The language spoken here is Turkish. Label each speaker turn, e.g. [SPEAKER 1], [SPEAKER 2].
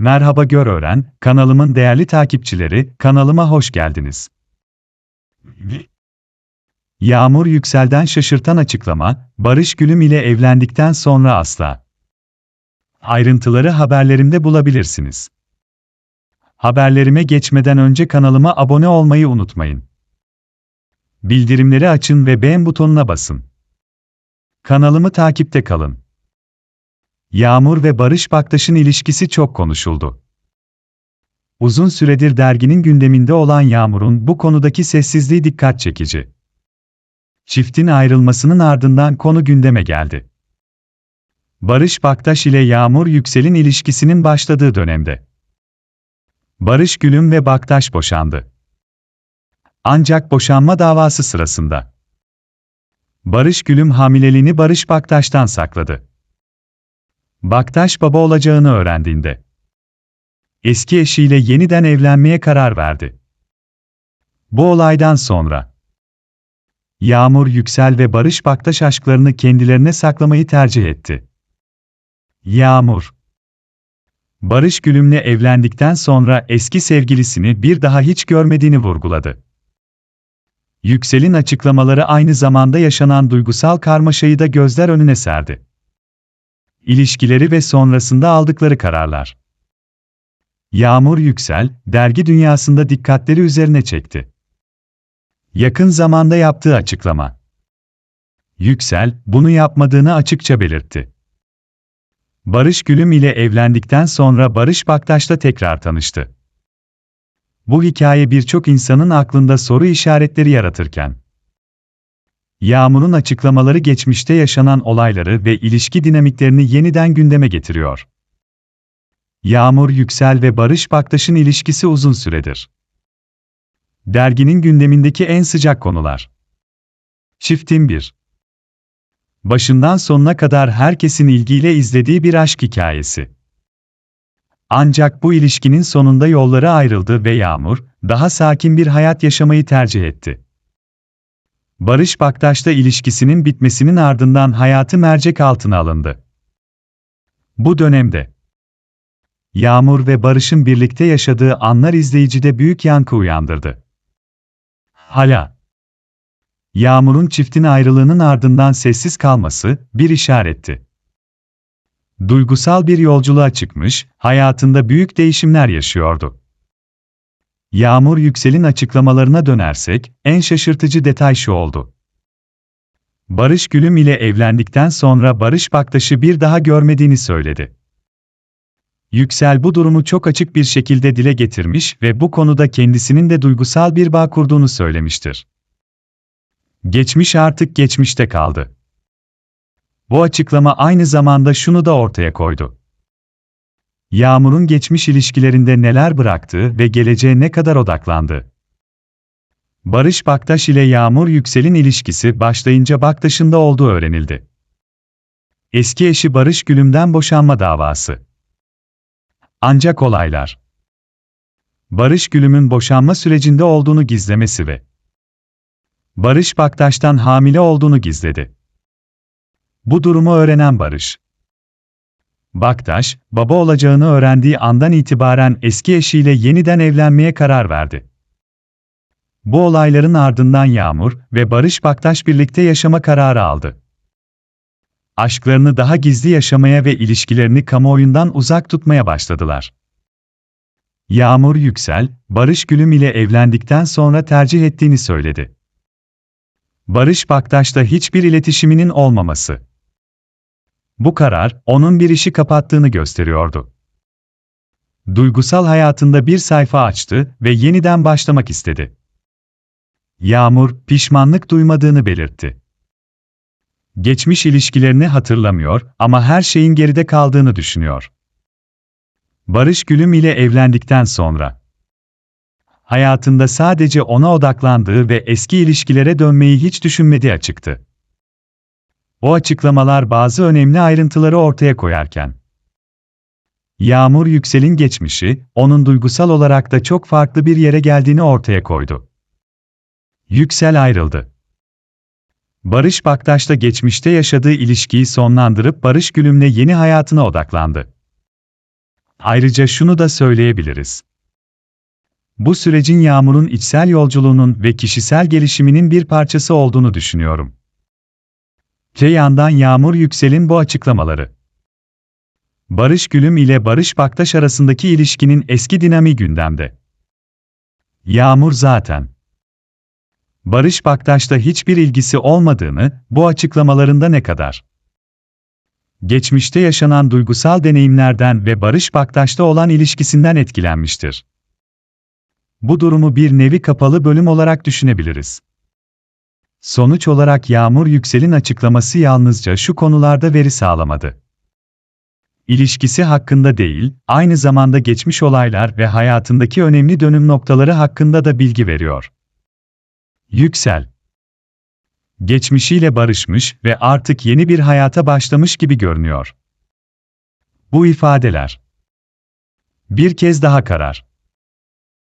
[SPEAKER 1] Merhaba Gör Öğren, kanalımın değerli takipçileri, kanalıma hoş geldiniz. Yağmur Yüksel'den şaşırtan açıklama, Barış Gülüm ile evlendikten sonra asla. Ayrıntıları haberlerimde bulabilirsiniz. Haberlerime geçmeden önce kanalıma abone olmayı unutmayın. Bildirimleri açın ve beğen butonuna basın. Kanalımı takipte kalın. Yağmur ve Barış Baktaş'ın ilişkisi çok konuşuldu. Uzun süredir derginin gündeminde olan Yağmur'un bu konudaki sessizliği dikkat çekici. Çiftin ayrılmasının ardından konu gündeme geldi. Barış Baktaş ile Yağmur Yüksel'in ilişkisinin başladığı dönemde. Barış Gülüm ve Baktaş boşandı. Ancak boşanma davası sırasında Barış Gülüm hamileliğini Barış Baktaş'tan sakladı. Baktaş baba olacağını öğrendiğinde eski eşiyle yeniden evlenmeye karar verdi. Bu olaydan sonra Yağmur Yüksel ve Barış Baktaş aşklarını kendilerine saklamayı tercih etti. Yağmur Barış Gülüm'le evlendikten sonra eski sevgilisini bir daha hiç görmediğini vurguladı. Yüksel'in açıklamaları aynı zamanda yaşanan duygusal karmaşayı da gözler önüne serdi. İlişkileri ve sonrasında aldıkları kararlar. Yağmur Yüksel, dergi dünyasında dikkatleri üzerine çekti. Yakın zamanda yaptığı açıklama. Yüksel, bunu yapmadığını açıkça belirtti. Barış Gülüm ile evlendikten sonra Barış Baktaş'la tekrar tanıştı. Bu hikaye birçok insanın aklında soru işaretleri yaratırken, Yağmur'un açıklamaları geçmişte yaşanan olayları ve ilişki dinamiklerini yeniden gündeme getiriyor. Yağmur Yüksel ve Barış Baktaş'ın ilişkisi uzun süredir. Derginin gündemindeki en sıcak konular. Çiftin 1. Başından sonuna kadar herkesin ilgiyle izlediği bir aşk hikayesi. Ancak bu ilişkinin sonunda yolları ayrıldı ve Yağmur, daha sakin bir hayat yaşamayı tercih etti. Barış Baktaş'la ilişkisinin bitmesinin ardından hayatı mercek altına alındı. Bu dönemde Yağmur ve Barış'ın birlikte yaşadığı anlar izleyicide büyük yankı uyandırdı. Hala Yağmur'un çiftin ayrılığının ardından sessiz kalması bir işaretti. Duygusal bir yolculuğa çıkmış, hayatında büyük değişimler yaşıyordu. Yağmur Yüksel'in açıklamalarına dönersek, en şaşırtıcı detay şu oldu. Barış Gülüm ile evlendikten sonra Barış Baktaş'ı bir daha görmediğini söyledi. Yüksel bu durumu çok açık bir şekilde dile getirmiş ve bu konuda kendisinin de duygusal bir bağ kurduğunu söylemiştir. Geçmiş artık geçmişte kaldı. Bu açıklama aynı zamanda şunu da ortaya koydu. Yağmur'un geçmiş ilişkilerinde neler bıraktığı ve geleceğe ne kadar odaklandı. Barış Baktaş ile Yağmur Yüksel'in ilişkisi başlayınca Baktaş'ın da olduğu öğrenildi. Eski eşi Barış Gülüm'den boşanma davası. Ancak olaylar. Barış Gülüm'ün boşanma sürecinde olduğunu gizlemesi ve Barış Baktaş'tan hamile olduğunu gizledi. Bu durumu öğrenen Barış, Baktaş, baba olacağını öğrendiği andan itibaren eski eşiyle yeniden evlenmeye karar verdi. Bu olayların ardından Yağmur ve Barış Baktaş birlikte yaşama kararı aldı. Aşklarını daha gizli yaşamaya ve ilişkilerini kamuoyundan uzak tutmaya başladılar. Yağmur Yüksel, Barış Gülüm ile evlendikten sonra tercih ettiğini söyledi. Barış Baktaş'ta hiçbir iletişiminin olmaması. Bu karar, onun bir işi kapattığını gösteriyordu. Duygusal hayatında bir sayfa açtı ve yeniden başlamak istedi. Yağmur, pişmanlık duymadığını belirtti. Geçmiş ilişkilerini hatırlamıyor ama her şeyin geride kaldığını düşünüyor. Barış Gülüm ile evlendikten sonra hayatında sadece ona odaklandığı ve eski ilişkilere dönmeyi hiç düşünmediği açıktı. O açıklamalar bazı önemli ayrıntıları ortaya koyarken Yağmur Yüksel'in geçmişi, onun duygusal olarak da çok farklı bir yere geldiğini ortaya koydu. Yüksel ayrıldı. Barış Baktaş'la geçmişte yaşadığı ilişkiyi sonlandırıp Barış Gülüm'le yeni hayatına odaklandı. Ayrıca şunu da söyleyebiliriz. Bu sürecin Yağmur'un içsel yolculuğunun ve kişisel gelişiminin bir parçası olduğunu düşünüyorum. Te yandan Yağmur Yüksel'in bu açıklamaları. Barış Gülüm ile Barış Baktaş arasındaki ilişkinin eski dinamiği gündemde. Yağmur zaten. Barış Baktaş'ta hiçbir ilgisi olmadığını, bu açıklamalarında ne kadar geçmişte yaşanan duygusal deneyimlerden ve Barış Baktaş'ta olan ilişkisinden etkilenmiştir. Bu durumu bir nevi kapalı bölüm olarak düşünebiliriz. Sonuç olarak Yağmur Yüksel'in açıklaması yalnızca şu konularda veri sağlamadı. İlişkisi hakkında değil, aynı zamanda geçmiş olaylar ve hayatındaki önemli dönüm noktaları hakkında da bilgi veriyor. Yüksel geçmişiyle barışmış ve artık yeni bir hayata başlamış gibi görünüyor. Bu ifadeler bir kez daha karar